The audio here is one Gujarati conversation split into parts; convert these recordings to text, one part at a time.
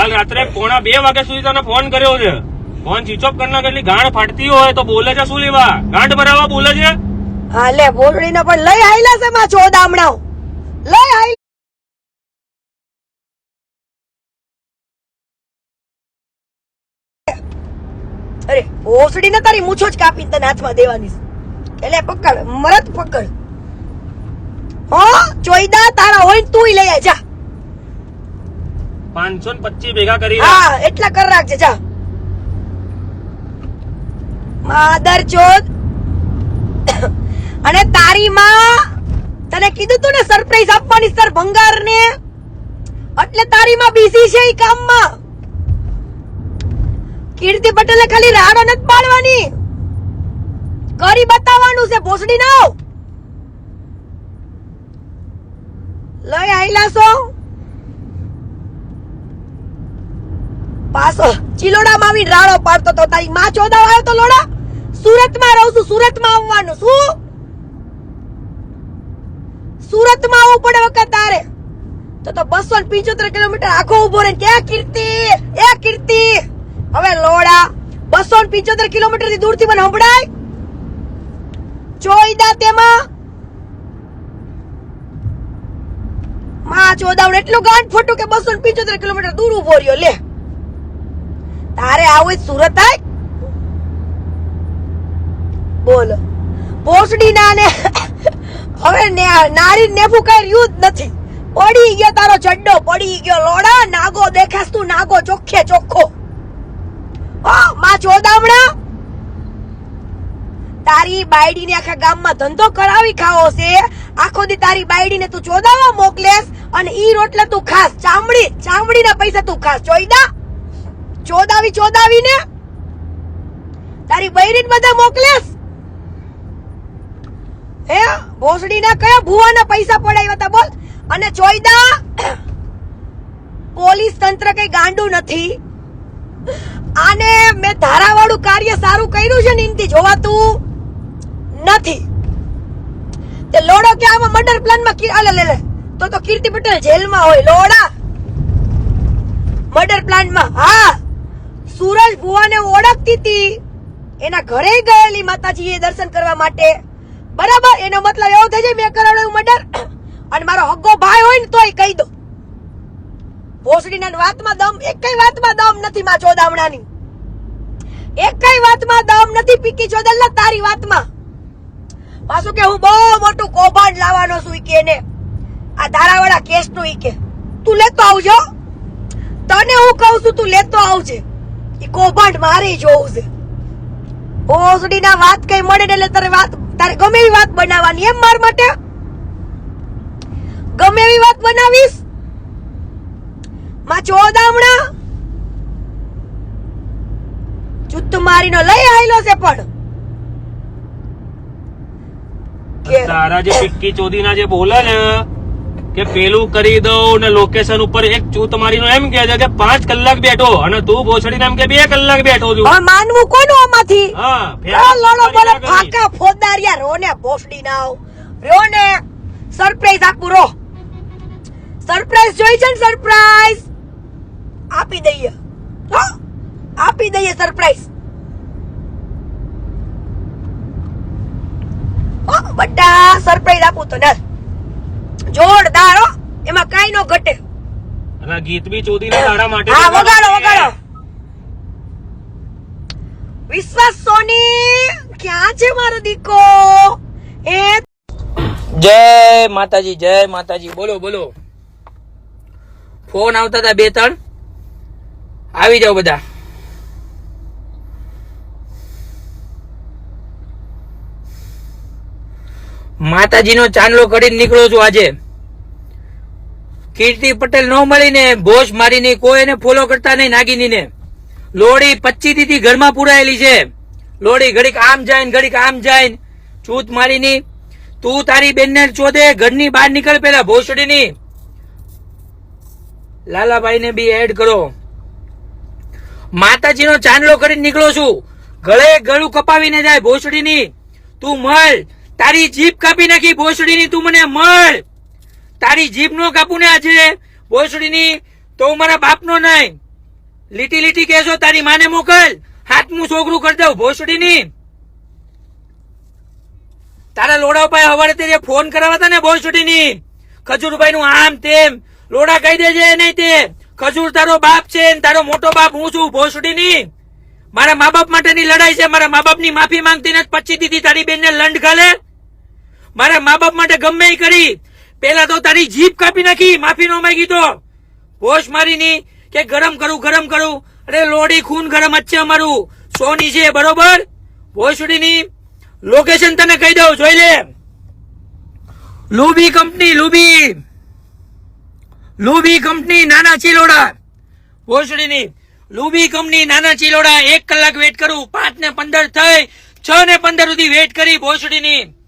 કાલ રાત્રે પોણા બે વાગ્યા સુધી તને ફોન કર્યો છે. ફોન સ્વિચ ઓફ કરી નાખે ગાંઠ ફાટતી હોય તો બોલે છે શું લેવા? ગાંઠ ભરાવા બોલે છે? હા, લે બોરડીને પણ લઈ આયલા છે માં ચોદામણાઓ લઈ આય અરે ઓસડી ને તારી મૂછો જ કાપી તને હાથમાં દેવાની એટલે પકડ મરત પકડ. હો, ચોઈદા, તારા હોય તું લઈ જા. પાંચસો ને પચીસ ભેગા કરી એટલા કર રાખજે, જા. માદર ચોદ. અને તારી માં તને કીધું તું ને સરપ્રાઈઝ આપવાની સર ભંગાર ને એટલે તારી માં બિઝી છે ઈ કામમાં. કીર્તિ પટેલે ખાલી રાડો નથી પાડવાની. કરી બતાવવાનું છે, ભોસડી ના લઈ આઈલા છો? પાછો ચિલોડામાં આવીને રાડો પાડતો તો તારી માં ચોદા આવ્યો તો લોડા. સુરતમાં રહું છું, સુરતમાં આવવાનું. શું? સુરતમાં આવવું પડે વખત તારે. તો તો બસો પિંચોતેર કિલોમીટર આખો ઊભો રહે કે કીર્તિ? એ કીર્તિ? હવે લોડા, બસો પિંચોતેર કિલોમીટરથી દૂરથી મને સંભળાય? ચોઈદા તેમાં? માં ચોદાવણ એટલું ગાંઠ ફોટું કે બસો પિંચોતેર કિલોમીટર દૂર ઊભો રહ્યો, લે. તારે આવું સુરત આય બોલો. પોસડી ના ને હવે નારી ને રહ્યું જ નથી. પડી ગયો તારો ચડ્ડો પડી ગયો લોડા, નાગો દેખાસ તું, નાગો ચોખ્ખે ચોખ્ખો. હા, માં ચોદામણા તારી બાયડી ને આખા ગામમાં ધંધો કરાવી ખાવો છે. આખો દી તારી બાયડી ને તું ચોદાવા મોકલેસ અને ઈ રોટલા તું ખાસ ચામડી ચામડી ના પૈસા તું ખાસ ચોઈદા ચોદાવી ચોદાવી ને તારી બૈરી બધા મોકલેસ હે ભોસડી ના કયા ભુવાના પૈસા પડાવ્યા હતા બોલ. અને ચોઈદા પોલીસ તંત્ર કઈ ગાંડું નથી. આને મેં ધારાવાળું કાર્ય સારું કર્યું છે ને જોવાતું નથી. તે લોડો કે આમાં મર્ડર પ્લાનમાં અલે, લે તો તો કીર્તિ પટેલ જેલમાં હોય, લોડા. મર્ડર પ્લાનમાં હા. સૂરજ ભુવાને ઓળખતી હતી. એના ઘરે ગયેલી માતાજીએ દર્શન કરવા માટે બરાબર એનો મતલબ એવો થઈ જાય મેં કરાવડાયું મર્ડર. અને મારો હગ્ગો ભાઈ હોય ને તોય કહી દો ભોસડીના વાતમાં દમ, એકય વાતમાં દમ નથી માં ચોદામણાની. એકય વાતમાં દમ નથી પીકી ચોદલના તારી વાતમાં. પાછું કે હું બહુ મોટું કૌભાંડ લાવવાનો છું કે આ ધારાવાળા કેસનું ઈ કે, તું લેતો આવજો. તને હું કહું છું, તું લેતો આવજે. ઈ કૌભાંડ મારે જોવું છે. ના વાત કઈ મળે ને એટલે તારે વાત તારે ગમે એવી વાત બનાવવાની. એમ માર માટે? ગમે એવી વાત બનાવીશ? માં ચોદામણા જુત્ત મારીનો લઈ આયલો છે પણ. તારા જે પિક્કી ચોદીના જે બોલે ને કે પેલું કરી દઉં ને લોકેશન ઉપર એક ચૂત મારીનો એમ કે છે કે પાંચ કલાક બેઠો અને તું ભોસડીને એમ કે બે કલાક બેઠો છું. માનવું કોનું આમાંથી? લડો બોલો ફાકા ફોદારિયા રોને ભોસડી ના આવ. રોને સરપ્રાઈઝ આપું રો. સરપ્રાઈઝ જોઈ છે ને સરપ્રાઈઝ આપી દઈએ. હો આપી દઈએ સરપ્રાઈઝ બટા સરપ્રાઈઝ આપું તો ને. જોરદાર હો. એમાં કઈ નો ઘટે. અને ગીત બી ચોદીના દાડા માટે હા વગાડો વગાડો વિશ્વાસ સોની ક્યાં છે મારો દીકો? એ જય માતાજી જય માતાજી. બોલો બોલો. ફોન આવતા હતા બે ત્રણ. આવી જાઓ બધા. માતાજીનો ચાંદલો કરીને નીકળો છું આજે. કીર્તિ પટેલ ન મળીને ભોજ મારીને કોઈ એને ફોલો કરતા નહીં નાગીનીને. લોડી પચી દીધી ઘરમાં પુરાયેલી છે. લોડી ઘડીક આમ જાય ને ઘડીક આમ જાય ચૂત મારીની. તું તારી બેનને ચોદે ઘરની બહાર નીકળ પેલા ભોસડીની. લાલાભાઈને બી એડ કરો. માતાજીનો ચાંદલો કરીને નીકળો છું. ગળે ગળું કપાવીને જાય ભોસડીની. તું મળ તારી જીભ કાપી નાખી ભોસડીની તું મને મળ. તારી જીભ નો કાપું ને આજે. ભોસડીની તો હું મારા બાપનો નહીં. લીટી લીટી કહેશો તારી માને મોકલ. હાથમું છોકરું કરી દઉં ભોસડીની. તારા લોડા પાસે હવારે તે ફોન કરાવતા ને ભોસડીની. ખજૂરભાઈ નું આમ તેમ. લોડા કહી દેજે નહીં તે. ખજૂર તારો બાપ છે તારો મોટો બાપ હું છું ભોસડીની. મારા મા બાપ માટેની લડાઈ છે. મારા મા બાપની માફી માંગતી નથી. પચી દીધી તારી બેનને લંડ ગાલે મારા મા બાપ માટે ગમે કરી. પેલા તો તારી જીભ કાપી નાખી, માફી નો માંગી તો. હોશ મારીની કે ગરમ કરું ગરમ કરું. અરે લોડી ખૂન ગરમ જ છે અમારું. સોની છે, બરોબર? ભોસડીની લોકેશન તને કહી દઉં, જોઈ લે. લુબી કંપની, લુબી. લુબી કંપની, નાના ચિલોડા. ભોસડીની લુબી કંપની, નાના ચિલોડા, એક કલાક વેટ કરું. પાંચ ને પંદર થઈ, છ ને પંદર સુધી વેટ કરી ભોસડીની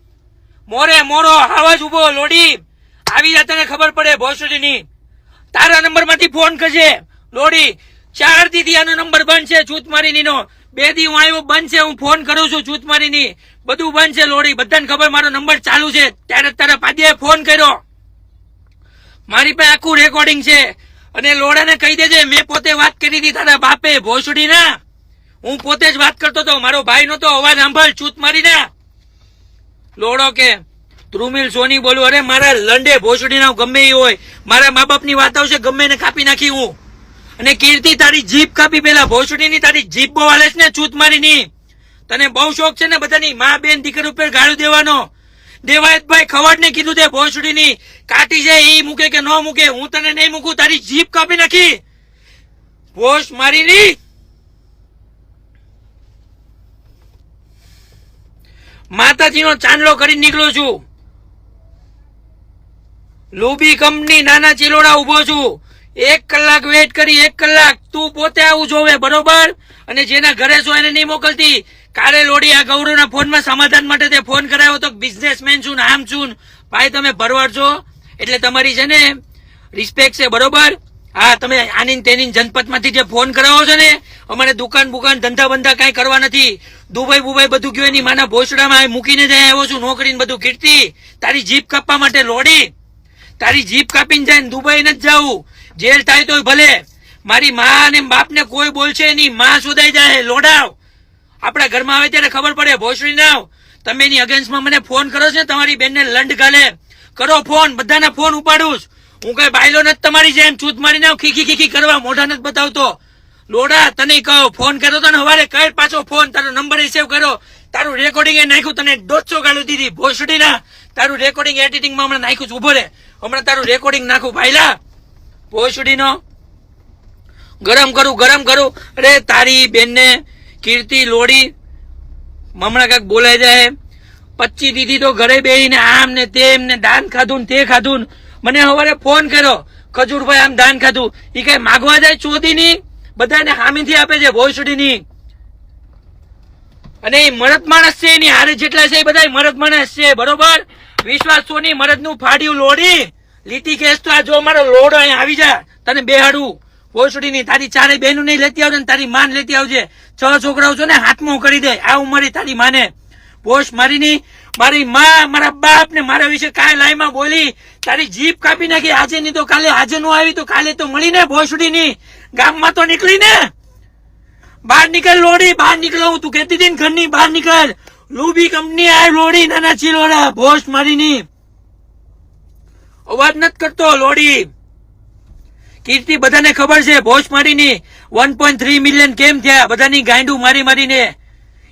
મોરે મોરો આવાજ ઊભો લોડી. આવી જા તને ખબર પડે, ભોસડીની. તારા નંબરમાંથી ફોન કરજે. લોડી, ચાર દી થી આનો નંબર બંધ છે જૂથ નો બે દી હું આવ્યો, બંધ છે, હું ફોન કરું છું જૂથ મારીની બધું બંધ છે, લોડી. બધાને ખબર, મારો નંબર ચાલુ છે. ત્યારે તારા પાદીએ ફોન કર્યો. મારી પાસે આખું રેકોર્ડિંગ છે. અને લોડાને કહી દેજે, મેં પોતે વાત કરી હતી તારા બાપે ભોસડી ના હું પોતે જ વાત કરતો હતો. મારો ભાઈ નતો અવાજ સાંભળ ચૂત મારી ના લોડો કે? ધ્રુમિલ સોની બોલું, અરે, મારા લંડે ભોસડી ના ગમે એ હોય. મારા મા બાપની વાત આવશે, ગમે એને કાપી નાખી હું. અને કીર્તિ તારી જીપ કાપી પેલા ભોસડી ની તારી જીપ બહુ હાલે છે ને ચૂત મારી ની તને બહુ શોખ છે ને બધાની, મા બેન દીકરી ઉપર ગાળું દેવાનો. દેવાયતભાઈ ખવડ ને કીધું તે ભોસડી ની કાટી છે એ મૂકે કે ન મૂકે, હું તને નહીં મૂકું, તારી જીપ કાપી નાખી. ભોસ મારી માતાજીનો ચાંદલો કરી નીકળ્યો છું. લુબી કંપની નાના ચિલોડા ઊભો છું. એક કલાક વેટ કરી, એક કલાક. તું પોતે આવું જોવે, બરોબર? અને જેના ઘરે છો એને નહીં મોકલતી. કાલે લોડી આ ગૌરવના ફોનમાં સમાધાન માટે તે ફોન કરાયો તો બિઝનેસમેન છું આમ છું ભાઈ, તમે ભરવાડ છો. એટલે તમારી છે ને રિસ્પેક્ટ છે, બરોબર? હા, તમે આની તેની જનપદમાંથી જે ફોન કરાવો છો ને, અમારે દુકાન બુકાન ધંધા બંધા કાંઈ કરવા નથી. દુબઈ બુબઈ બધું ગયો, એની માના ભોસડામાં મૂકીને જાય આવ્યો છું નોકરી બધું કીર્તિ. તારી જીપ કાપવા માટે લોડી. તારી જીપ કાપીને જાય દુબઈ ન જવું જેલ થાય તોય ભલે. મારી મા અને બાપ ને કોઈ બોલશે નહીં. માં સુધાઈ જાય લોડાવ. આપણા ઘરમાં આવે ત્યારે ખબર પડે, ભોસડી નાવ. તમે એની અગેન્સ્ટમાં મને ફોન કરો છો તમારી બેનને લંડ ગાલે. કરો ફોન, બધાના ફોન ઉપાડું હું કઈ બાયલો નથી તમારી જેમ ચૂત મારી નાવ ખીખી ખીખી કરવા, મોઢા નથી બતાવતો. લોડા, તને કહો, ફોન કર્યો તો ને હવારે કઈ પાછો ફોન. તારો નંબર સેવ કર્યો. તારું રેકોર્ડિંગ એ નાખ્યું, તને દોઢસો ગાળું દીધી ભોસડી ના તારું રેકોર્ડિંગ એડિટિંગમાં હમણાં નાખ્યું છે ઊભો રે. હમણાં તારું રેકોર્ડિંગ નાખું, ભાઈલા. ભોસડી નો ગરમ કરું ગરમ કરું. અરે, તારી બેનને કીર્તિ, લોડી, હમણાં કાંક બોલાઈ જાય. પચી દીધી તો ઘરે બેહીને આમ ને તેમ ને દાન ખાધું તે ખાધું. મને સવારે ફોન કર્યો, ખજૂરભાઈ આમ દાન ખાધું. એ કઈ માગવા જાય ચોધી ની બધાને હામીથી આપે છે ભોસડી ની અને એ મરદ માણસ છે, એની હારે જેટલા છે એ બધા મરદ માણસ છે, બરોબર? વિશ્વાસ સોની મરદનું ફાડ્યું લોડી લીટી કેસ તો આ જો મારો લોડ અહીં આવી જા તને બેહાડું. ભોસડી ની તારી ચારે બહેનું નહીં લેતી આવજે તારી માન લેતી આવજે. છ છોકરાઓ છો ને હાથમાં કરી દે, આ ઉંમરે તારી માને. પોસ્ટ મારીની મારી માં, મારા બાપ ને મારા વિશે કાંઈ લાઈમાં બોલી, તારી જીપ કાપી નાખી. આજે ની તો કાલે, આજે નો આવી તો કાલે તો મળી ને ભોસડી ની ગામમાં તો નીકળી ને બહાર નીકળ લોડી બહાર નીકળો તું કહેતી હતી ઘરની બહાર નીકળ. લુબી કંપની આ લોડી નાના ચીલોડા, ભોસ મારીની. અવાજ નથી કરતો લોડી કીર્તિ બધાને ખબર છે, ભોસ મારીની. વન પોઈન્ટ થ્રી મિલિયન કેમ થયા? બધાની ગાંડું મારી મારીને.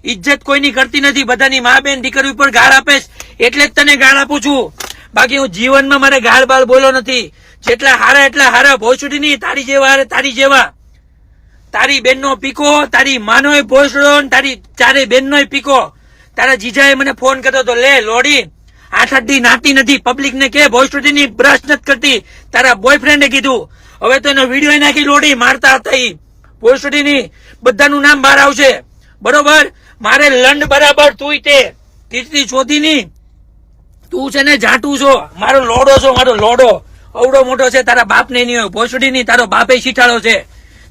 ઇજ્જત કોઈની કરતી નથી. બધાની મા બેન દીકરી ઉપર ગાળ આપે એટલે જ તને ગાળ આપું છું. બાકી હું જીવનમાં મારે ગાળ બાળ બોલો નથી. જેટલા હારા એટલા હારા. ભોસડી નહીં. તારી જેવા હારે તારી જેવા. તારી બેનનો પીકો, તારી માનોય ભોસડો તારી ચારે બેનનોય પીકો. તારા જીજાએ મને ફોન કર્યો તો લે, લોડી, આઠ નાતી નથી. પબ્લિક ને કે ભોસડી ની બ્રશ નથી કરતી. તારા બોયફ્રેન્ડે કીધું. હવે તો એનો વીડિયો નાખી લોડી. મારતા હતા ઈ. ભોસડી ની બધાનું નામ બહાર આવશે. બરોબર? મારે લંડ બરાબર તું તે કીર્તિ ચોધી ની તું છે ને જાટું છો. મારો લોડો છો, મારો લોડો. અવડો મોટો છે, તારા બાપ ને નહીં હોય, ભોસડી ની તારો બાપે શીઠાડો છે.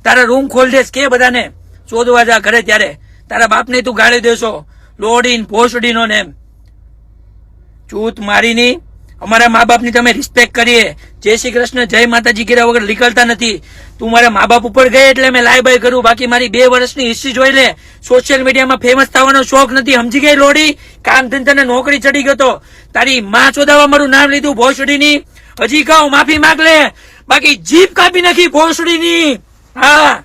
તારા રૂમ ખોલ દેશ કે બધાને? શોધવા જા ઘરે ત્યારે. તારા બાપને તું ગાળી દેશો. લોડીન, ભોસડીનો ને એમ. ચૂત મારીની. અમારા મા બાપની તમે રિસ્પેક્ટ કરીએ. જય શ્રી કૃષ્ણ, જય માતાજી કર્યા વગર નીકળતા નથી. તું મારા મા બાપ ઉપર ગઈ એટલે મેં લાય બાય કરું બાકી મારી બે વર્ષની હિસ્ટ્રી જોઈ લે. સોશિયલ મીડિયામાં ફેમસ થવાનો શોખ નથી. સમજી ગઈ લોડી? કામ ધંધાને નોકરી ચડી ગયો તારી માં ચોદાવા મારું નામ લીધું ભોસડીની. હજી કહું, માફી માગ લે. બાકી જીભ કાપી નાખી ભોસડીની. હા.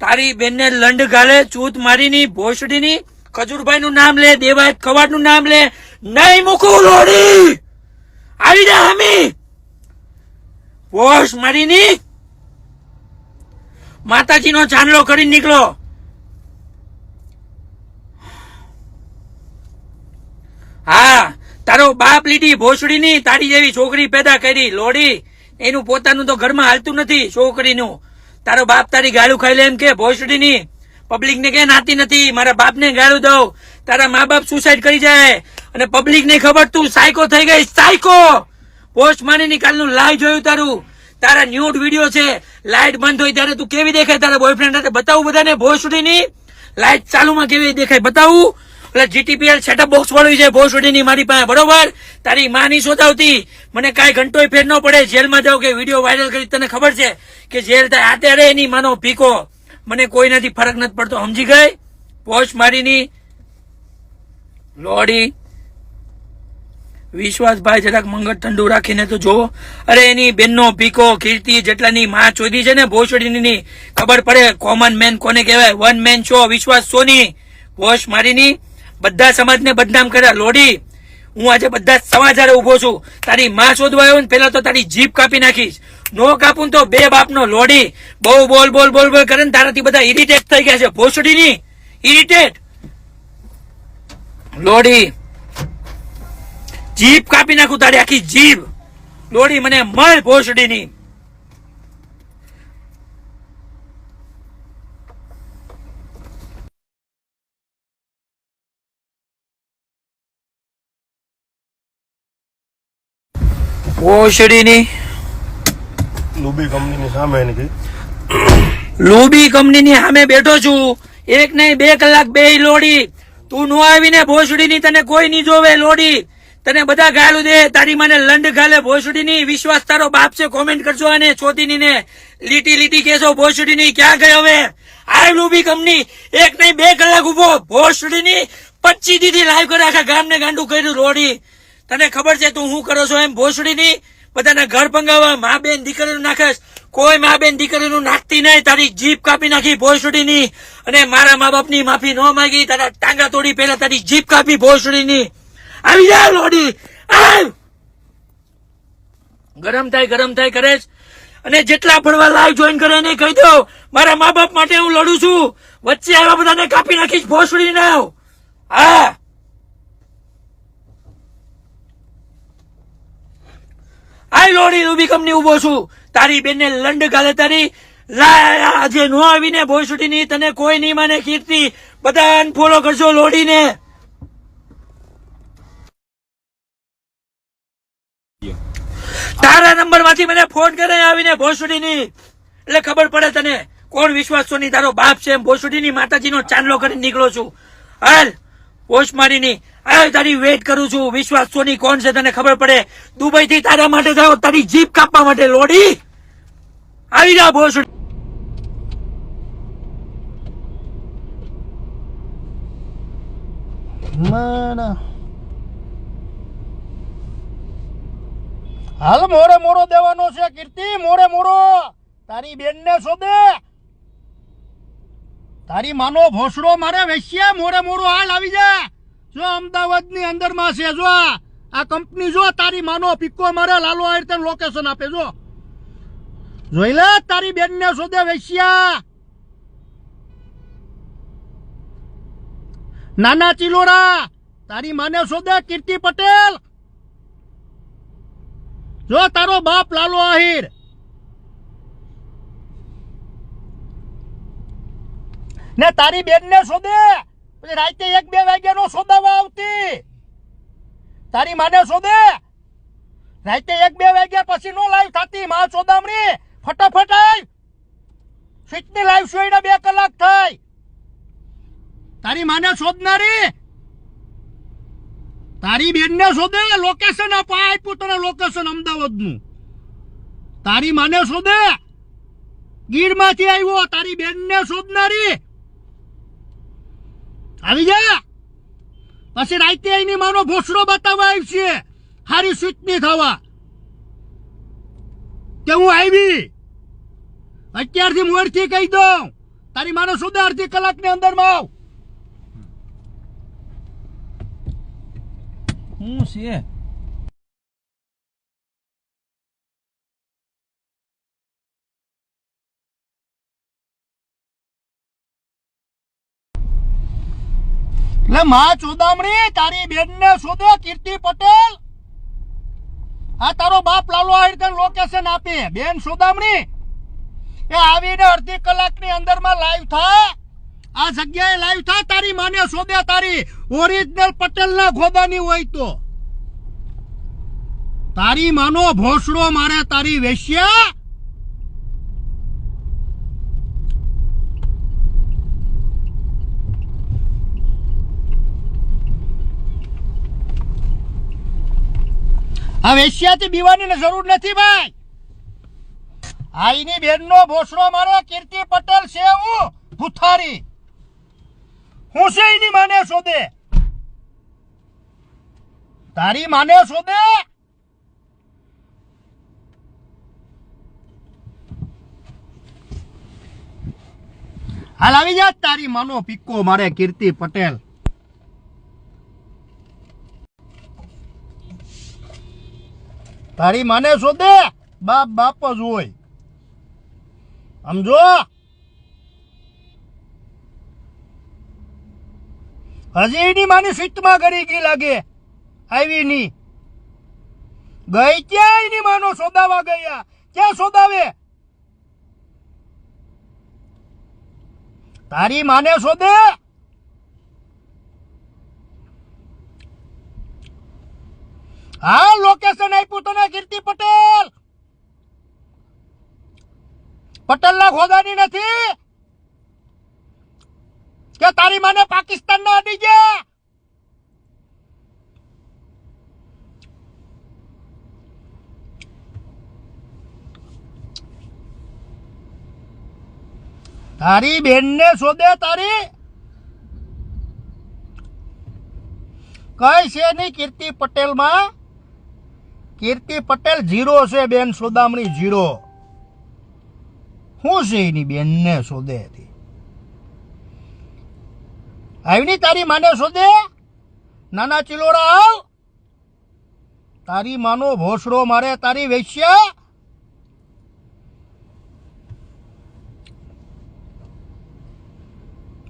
તારી બેનને લંડ ગાલે ચૂત મારીની ભોસડીની. ખજૂરભાઈ નું નામ લે, દેવાયત ખવાડનું નામ લે. નહીં મૂકું લોડી આવી જા હમી ભોસ મારીની માતાજીનો ચાંદલો કરી નીકળો. હા, તારો બાપ લીધી ભોસડીની તારી જેવી છોકરી પેદા કરી, લોડી. એનું પોતાનું તો ઘરમાં હાલતું નથી, છોકરીનું. તારો બાપ તારી ગાળું ખાઈ લે એમ કે, ભોસડીની. પબ્લિક ને કે, નાતી નથી, મારા બાપને ગાળું દઉં. તારા મા બાપ સુસાઇડ કરી જાય. અને પબ્લિક ને ખબર, તું સાયકો થઈ ગઈ સાયકો પોસ્ટ મારીની કાલનું લાઈવ જોયું તારું. તારા ન્યૂડ વીડિયો છે લાઈટ બંધ હોય ત્યારે તું કેવી દેખાય તારા બોયફ્રેન્ડ સાથે? બતાવું બધાને ભોસડીની લાઈટ ચાલુમાં કેવી દેખાય બતાવું. એટલે જીટીપીએલ સેટઅપ બોક્સ વાળું છે ભોસડીની મારી પાસે, બરોબર? તારી માં ની શોધાવતી. મને કાંઈ ઘંટોય ફેર ન પડે. જેલમાં જાવ કે વીડિયો વાયરલ કરી તને ખબર છે કે જેલ થાય. અત્યારે એની માનો પીકો મને કોઈ નથી, ફરક નથી પડતો. સમજી ગઈ? પોસ્ટ મારીની. લોડી વિશ્વાસભાઈ જરાક મંગળ ઠંડુ રાખીને તો જોવો. અરે એની બેનનો પીકો કીર્તિ જેટલાની માં ચોધી છે ને, ભોસડીની, ખબર પડે કોમન મેન કોને કહેવાય? વન મેન શો, વિશ્વાસ સોની. વોશ મારીની. બધા સમાજને બદનામ કર્યા. લોડી હું આજે બધા સમાચારે ઊભો છું. તારી માં શોધવા આવ્યો ને પેલા તો તારી જીભ કાપી નાખીશ. નો કાપું તો બે બાપનો લોડી બહુ બોલ બોલ બોલ બોલ કરે ને તારાથી બધા ઇરિટેટ થઈ ગયા છે. ભોસડીની. ઇરિટેટ લોડી જીભ કાપી નાખું તારી આખી જીભ. દોડી મને મળ ભોસડીની. ભોસડીની. લુબી કંપનીની સામે લોબી કંપનીની સામે બેઠો છું. એક નહીં બે કલાક બે લોડી. તું નો આવીને ભોસડીની તને કોઈ નહીં જોવે લોડી. તને બધા ગાયલું દે. તારી મને લંડ ગાલે ભોસડીની વિશ્વાસ તારો બાપ છે. કોમેન્ટ કરજો અને છોતીની ને લીટી લીટી કેસો ભોસડીની ક્યાં ગઈ હવે? આ લોબી કંપની. એક નહીં, બે કલાક ઊભો ભોસડીની પચી દીધી લાઈવ કરે આખા ગામને ગાંડું કર્યું રોડી. તને ખબર છે તું શું કરો છો એમ? ભોસડીની બધાના ઘર પંગાવા મા બેન દીકરીનું નાખેશ. કોઈ મા બેન દીકરીનું નાખતી નહીં. તારી જીપ કાપી નાખી ભોસડીની અને મારા મા બાપની માફી ન માંગી. તારા ટાંગા તોડી પહેલા તારી જીપ કાપી ભોસડીની. આવી જા લોડી ગરમ થાય ગરમ થાય, કરે અને જેટલા ફરવા લાઈવ જોઈન કરે એને કહી દો, મારા મા બાપ માટે હું લડું છું. વચ્ચે આવા બધાને કાપી નાખીશ ભોસડી ના હા. આઈ લોડી રૂબી કંપની ઊભો છું. તારી બેનને લંડ ગાલે તારી. આજે નો આવીને ભોસડી ની તને કોઈ નહીં માને કીર્તિ બધા ફોલો કરશો લોડીને તારા નંબરમાંથી મને ફોન કરે આવીને ભોસડી ની એટલે ખબર પડે તને કોણ વિશ્વાસ સોની તારો બાપ છે એમ ભોસડી ની માતાજી નો ચાંદલો કરીને નીકળો છું. હાલ પોસ્ટ મારીની તારી વેઇટ કરું છું. વિશ્વાસ સોની કોણ છે તને ખબર પડે. દુબઈ થી તારા માટે જાઓ, તારી જીપ કાપવા માટે લોડી. આવી જા ભોસડી. ના હાલ મોરે મોરો દેવાનો છે, કીર્તિ, મોરે મોરો. તારી બેનને શોધે. તારી માનો ભોસડો મારે વેચ્યા, મોરે મોરો હાલ આવી જા. જો અમદાવાદની અંદરમાં છે, જો આ. કંપની જો તારી માનો પિક્કો મારે લાલો આયર લોકેશન આપે, જો. જોઈ લે, તારી બેનને શોધે વેચ્યા. નાના ચિલોરા, તારી માને શોધે, કીર્તિ પટેલ. જો તારો બાપ લાલો આહિર. ને તારી બેન ને શોધે રાતે એક બે વાગ્યા નો શોધાવા આવતી. તારી માને શોધે. રાતે એક બે વાગ્યા પછી નો લાઈવ થતી. માં ચોદામણી. ફટાફટ આવ સ્વીટની લાઈવ શોઈને બે કલાક થાય. તારી માને શોધનારી? તારી બેનને શોધે લોકેશન આપો. આ આપ્યું તને લોકેશન અમદાવાદનું. તારી માને શોધે. ગીરમાંથી આવ્યો, તારી બેનને શોધનારી. આવી જા. પછી રાતે એની માનો ભોસડો બતાવવા આવશે હારી સ્વીટની થવા. કે હું આવી? અત્યારથી મોરથી કહી દઉં. તારી માનો શોધે અડધી કલાકની અંદરમાં આવ. હું છે એટલે માં ચોદામણી, તારી બેનને શોધે કીર્તિ પટેલ. આ તારો બાપ લાલો આયરકર લોકેશન આપે. બેન સોદામણી એ આવીને અડધી કલાકની અંદરમાં લાઈવ થા. આ જગ્યાએ લાઈવ થા, તારી માને શોધે તારી ઓરિજિનલ પટેલના ગોબાની હોય તો. તારી માનો ભોસડો મારે તારી વેશ્યા. આ વેશ્યાથી બીવાની જરૂર નથી ભાઈ. આઈની બેનનો ભોસડો મારે કીર્તિ પટેલ છે હું ભૂથારી. હું છે માને શોધે. તારી માને શોધે? હાલ આવી જા, તારી માનો પિક્કો, મારે કીર્તિ પટેલ. તારી માને શોધે? બાપ બાપ જ હોય. સમજો? હજી એની માની સીટમાં કરી ગઈ લાગે. આવી ની. ગઈ ક્યાં એની માનો સોદાવા ગયા? ક્યાં સોદાવે? તારી માને શોધે હા લોકેશન આપ્યું તને કીર્તિ પટેલ. પટેલ ના ખોદાની નથી. કે તારી માને પાકિસ્તાન નો અડી ગયા. તારી બેનને શોધે તારી. કઈ છે નહીં કીર્તિ પટેલમાં? કીર્તિ પટેલ જીરો છે બેન, સોદામણી જીરો શું છે એની બેનને શોધે હતી આવી તારી માને શોધે? નાના ચિલોડા આવ. તારી માનો ભોસડો મારે તારી વેશ્યા.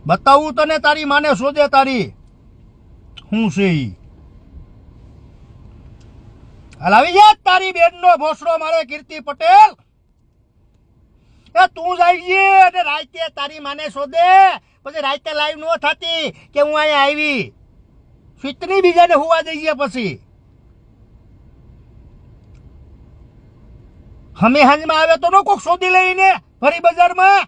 બતાવું તને તારી માને શોધે તારી. શું છે હાલ આવી જા, તારી બેનનો ભોસડો મારે કીર્તિ પટેલ. એ તું જાય અને રાતે તારી માને શોધે. પછી રાતે લાઈવ નો થતી કે હું અહીંયા આવી. સ્વીટની બીજાને હોવા દઈએ પછી. હમે હાંજમાં આવે તો ન કોક શોધી લઈને ફરી બજારમાં?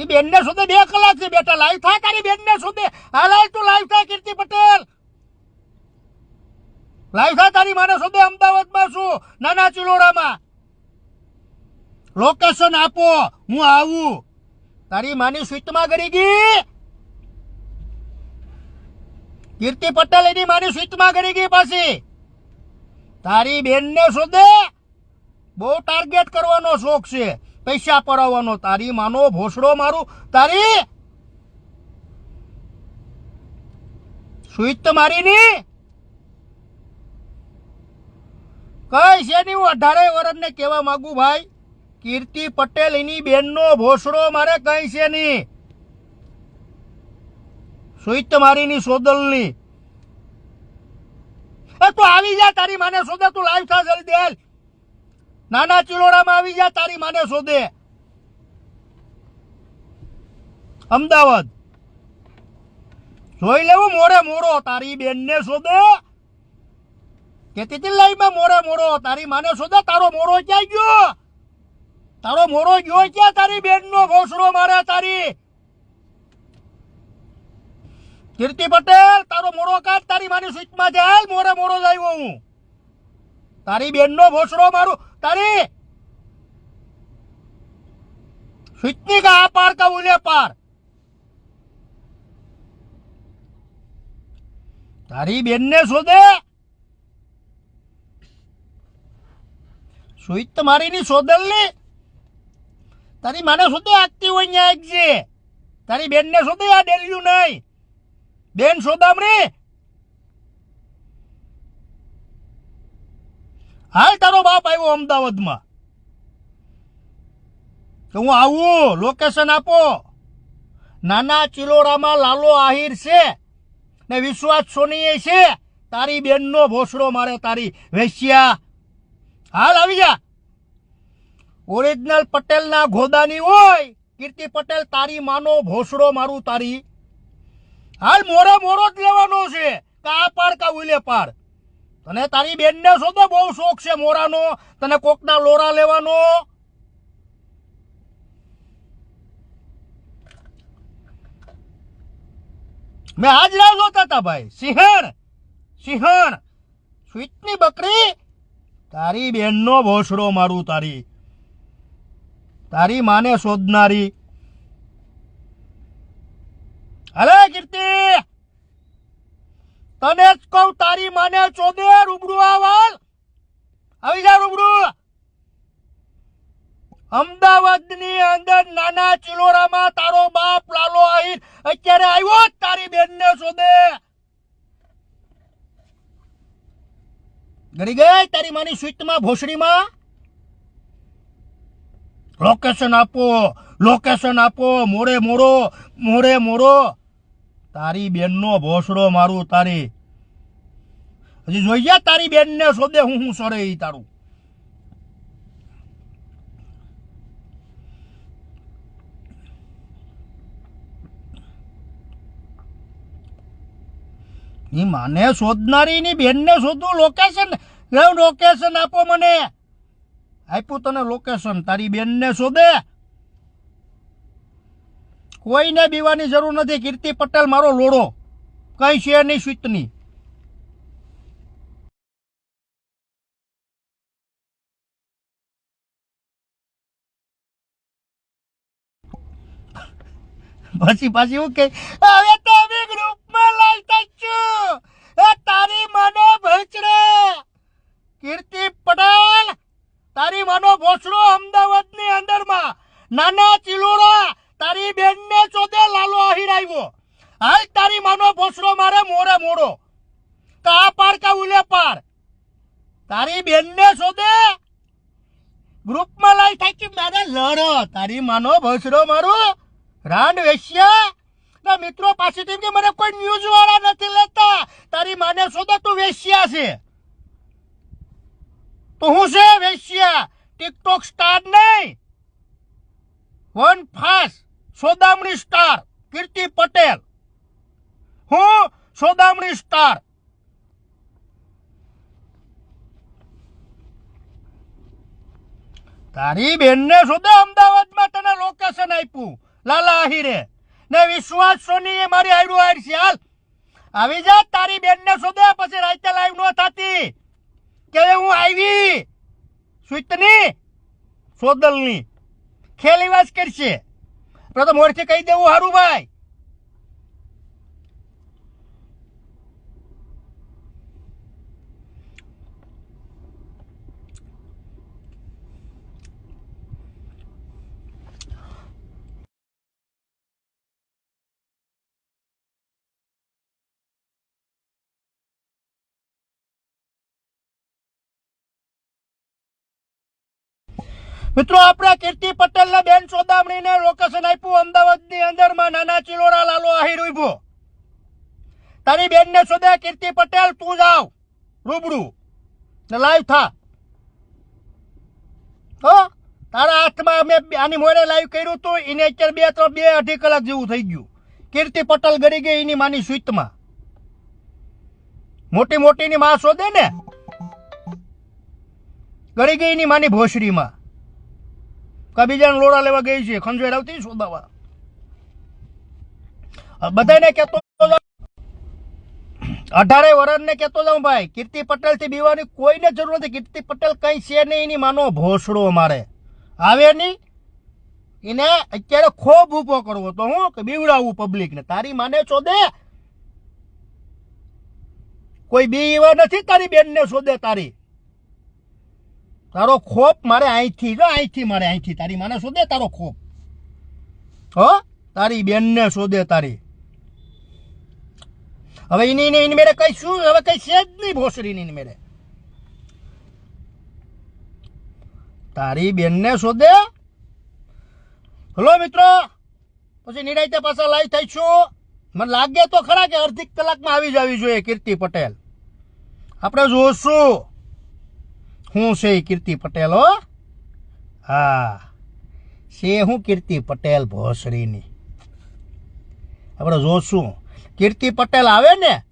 એ બેનને શોધે બે કલાક છે બેટા લાઈવ થાય તારી બેનને શોધે હાલ તું લાઈવ થાય, કીર્તિ પટેલ. લાઈવ થાય તારી માને શોધે અમદાવાદમાં છું નાના ચિલોડામાં. લોકેશન આપો, હું આવું. તારી માની સ્વીટમાં ગરી ગઈ કીર્તિ પટેલ એની માની સ્વીટમાં ગરી ગઈ પાછી. તારી બેનને શોધે? બહુ ટાર્ગેટ કરવાનો શોખ છે. પૈસા પડાવવાનો. તારી માનો ભોસડો મારું. તારી સ્વીટ મારી ની કઈ છે નહીં, હું અઢારે વર્ષને કહેવા માંગુ ભાઈ. કીર્તિ પટેલ એની બેનનો ભોસડો મારે કઈ છે નહીં. સ્વીટ મારીની સોદલની. તું આવી જા તારી માને શોધે તું લાઈવ થા જલ્દી દેલ નાના ચિલોડામાં આવી જા તારી માને શોધે અમદાવાદ. જોઈ લેવું મોરે મોરો તારી બેનને શોધે કેતી લાઈવમાં મોરે મોરો? તારી માને શોધે તારો મોરો ક્યાં ગયો? તારો મોરો ગયો ક્યાં? તારી બેનનો ઘોસડો મારે તારી. કીર્તિ પટેલ, તારો મોડો કાઢ, તારી માની સ્વીચમાં જાય મોરે મોરો આવ્યો હું. તારી બેનનો ઘોસડો મારું. તારી સ્વીચની કા આ પાર કા ઉલે પાર? તારી બેનને શોધે. સ્વીચ મારીની શોધલની. તારી માને શોધે આગતી હોય અહીંયા એક છે? તારી બેનને શોધે આ ડેલ્યું નહીં? બેન શોધામણી હાલ તારો બાપ આવ્યો અમદાવાદમાં. તો હું આવું લોકેશન આપો. નાના ચિલોડામાં લાલો આહિર છે ને વિશ્વાસ સોનીએ છે. તારી બેનનો ભોસડો મારે તારી વેશ્યા. હાલ આવી જા. ઓરિજિનલ પટેલના ગોદાની હોય કીર્તિ પટેલ, તારી માનો ભોસડો મારું, તારી. હાલ મોરે મોરો જ લેવાનો છે. કા પાર કા ઉલે પાર તને તારી બેનને શોધે બહુ શોખ છે મોરાનો. તને કોકના લોરા લેવાનો. મેં આજ રાહ જોતા હતા ભાઈ. સિંહણ! સિંહણ! સ્વીટની બકરી? તારી બેનનો ભોસડો મારું, તારી. તારી માને શોધનારી. અરે કીર્તિ! તને જ કહું, તારી માને શોધે રૂબરૂ આવાલ આવી જા રૂબરૂ. અમદાવાદની અંદર નાના ચિલોરામાં તારો બાપ લાલો આહીર અત્યારે આવ્યો જ તારી બેનને શોધે. ગરી ગઈ તારી માની સ્વીટમાં, ભોસડીમાં? લોકેશન આપો લોકેશન આપો મોડે મોડો મોડે મોડો તારી બેનનો ભોસડો મારું, તારી. હજી જોઈએ તારી બેનને શોધે હું હું સરે એ તારું? ની માને શોધનારી ની બેનને શોધું? લોકેશન લોકેશન આપો મને? આપ્યું તને લોકેશન તારી બેનને શોધે. કોઈને બીવાની જરૂર નથી, કીર્તિ પટેલ મારો લોડો. કઈ છે નહીં સ્વીટની. પછી પાછી હું કે, હવે તો અમે ગ્રુપમાં લાવતા છું. તારી માનો ભચડે કીર્તિ પટેલ તારી માનો ભોસડો અમદાવાદની અંદરમાં. નાના ચિલોડા તારી બેનને ચોદે લાલો આહીર આવ્યો હાલ તારી માનો ભોસડો મારે મોરે મોડો. કા પાર કા ઉલે પાર. તારી બેનને શોધે ગ્રુપમાં થાય કે મારે લડો. તારી માનો ભોસડો મારો. રાંડ વેશ્યા. ના, મિત્રો પાસેથી કે મને કોઈ ન્યૂઝ વાળા નથી લેતા. તારી માને શોધે તું વેશ્યા છે. તો હું છે વેશ્યા? ટિકટોક સ્ટાર નહીં. વન ફાસ સોદામણી સ્ટાર કીર્તિ પટેલ. હું સોદામણી સ્ટાર તારી બેનને શોધે અમદાવાદમાં તને લોકેશન આપ્યું. લાલા આહિરે. ને વિશ્વાસ સોની મારી આયડું આયડ છે હાલ. આવી જા, તારી બેનને શોધે પછી રાતે લાઈવ નો થતી. કે હું આવી સુતની સોદલની. ખેલી વાસ કરશે. પ્રથમ મોરથી કહી દેવું હારું ભાઈ. મિત્રો, આપણે કીર્તિ પટેલ ને બેન સોદામણી ને લોકેશન આપ્યું. અમદાવાદની અંદરમાં નાના ચિલોરા લાલો આહિર ઊભો. તારી બેન ને શોધે, કીર્તિ પટેલ, તું જાવ રૂબરૂ. ને લાઈવ થા. હો, તારા હાથમાં મેં આની મોડે લાઈવ કર્યું હતું એને અત્યારે બે ત્રણ બે અઢી કલાક જેવું થઈ ગયું. કીર્તિ પટેલ ગરી ગઈ એની માની સ્વીટમાં મોટી મોટીની માં શોધે ને? ગળી ગઈ એની માની ભોસડીમાં. કા બીજાને લોડા લેવા ગઈ છે, ખંજવેર આવતી શોધાવા બધાને કહેતો અઢારે વરણને કહેતો જાઉં ભાઈ, કીર્તિ પટેલથી બીવાની કોઈને જરૂર નથી. કીર્તિ પટેલ કઈ છે નહીં, એની માનો ભોસડો મારે. આવે નહીં? એને અત્યારે ખોબ ઊભો કરવો તો હું, કે બીવડાવું પબ્લિક ને તારી માને ચોદે કોઈ બી એવા નથી તારી બેન ને શોધે તારી. તારો ખોપ મારે અહીંથી જો અહીંથી મારે અહીંથી તારી માને શોધે તારો ખોપ. હો? તારી બેન ને શોધે તારી. હવે એની એની મેરે કઈ શું? હવે કઈ છે જ નહીં ભોસરીની મેરે તારી બેનને શોધે? હલો મિત્રો, પછી નિરાયતે પાછા લાઈવ થઈશું મને લાગે તો ખરા કે અડધી કલાકમાં આવી જવી જોઈએ કીર્તિ પટેલ. આપણે જોશું. હું છે કીર્તિ પટેલ, હો? હા. છે હું કીર્તિ પટેલ ભોસડીની. આપણે જોશું. કીર્તિ પટેલ આવે ને,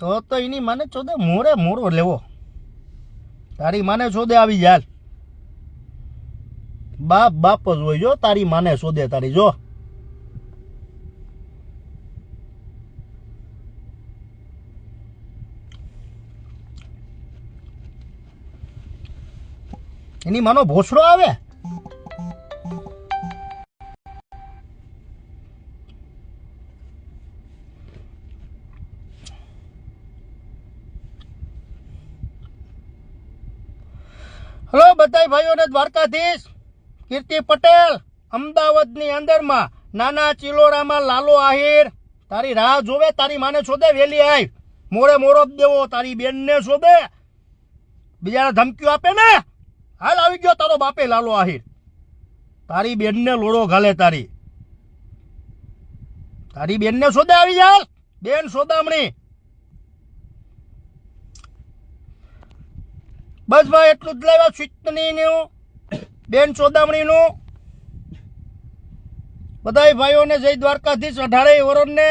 તો તો એની માને ચોદે મોરે મોરો લેવો. તારી માને ચોદે આવી જાય બાપ બાપ જ હોય, જો તારી માને શોધે તારી, જો. એની માનો ભોસડો આવે? હલો બધા ભાઈઓને દ્વારકાધીશ. કીર્તિ પટેલ, અમદાવાદની અંદરમાં નાના ચિલોડામાં લાલો આહિર. તારી રાહ જોવે, તારી માને શોધે, વેલી આય મોરે મોરો દેવો તારી બેનને શોધે. બીજાને ધમકીઓ આપે ને? હાલ આવી ગયો તારો બાપે, લાલો આહિર. તારી બેનને લોડો ઘાલે તારી. તારી બેનને સોદા આવી જાય બેન સોદામણી. બસ ભાઈ, એટલું જ લેવા નું બેન ચોદામણીનું બધાય ભાઈઓને જય દ્વારકાધીશ, અઢારેય વરોડને